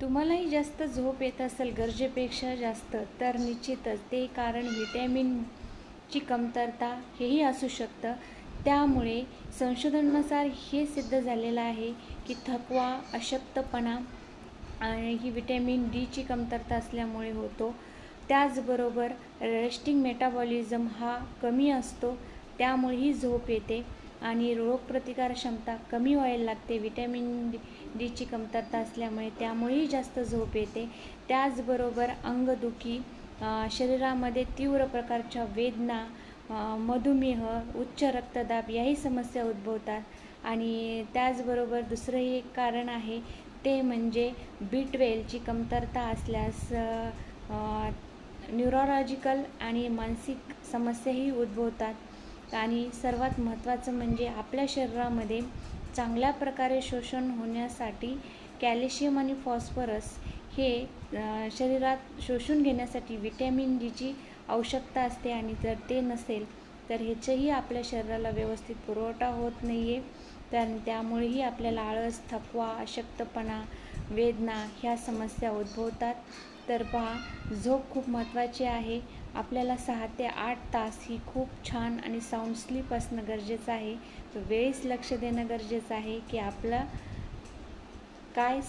तुम्हालाही जास्त झोप येत असेल गरजेपेक्षा जास्त तर निश्चितच ते कारण व्हिटॅमिनची कमतरता हेही असू शकतं. त्यामुळे संशोधनानुसार हे सिद्ध झालेलं आहे की थकवा अशक्तपणा आणि ही विटॅमिन डीची कमतरता असल्यामुळे होतो. त्याचबरोबर रेस्टिंग मेटाबॉलिझम हा कमी असतो त्यामुळेही झोप येते. आणि रोगप्रतिकार क्षमता कमी व्हायला लागते. विटॅमिन डी डीची कमतरता असल्यामुळे त्यामुळेही जास्त झोप येते. त्याचबरोबर अंगदुखी शरीरामध्ये तीव्र प्रकारच्या वेदना मधुमेह उच्च रक्तदाब याही समस्या उद्भवतात. आणि त्याचबरोबर दुसरंही एक कारण आहे ते म्हणजे बी ट्वेलची कमतरता असल्यास न्यूरोलॉजिकल आणि मानसिक समस्याही उद्भवतात. आणि सर्वात महत्त्वाचं म्हणजे आपल्या शरीरामध्ये चांगल्या प्रकारे शोषण होण्यासाठी कॅल्शियम आणि फॉस्फरस हे शरीरात शोषून घेण्यासाठी विटॅमिन डीची आवश्यकता असते आणि जर ते नसेल तर ह्याचंही आपल्या शरीराला व्यवस्थित पुरवठा होत नाही आहे तर त्यामुळेही आपल्याला आळस थकवा अशक्तपणा वेदना ह्या समस्या उद्भवतात. तर पहा झोप खूप महत्त्वाची आहे. आपल्याला सहा ते आठ तास ही खूप छान आणि साऊंड स्लीप असणं गरजेचं आहे. वेळेस लक्ष देणं गरजेचं आहे की आपलं काय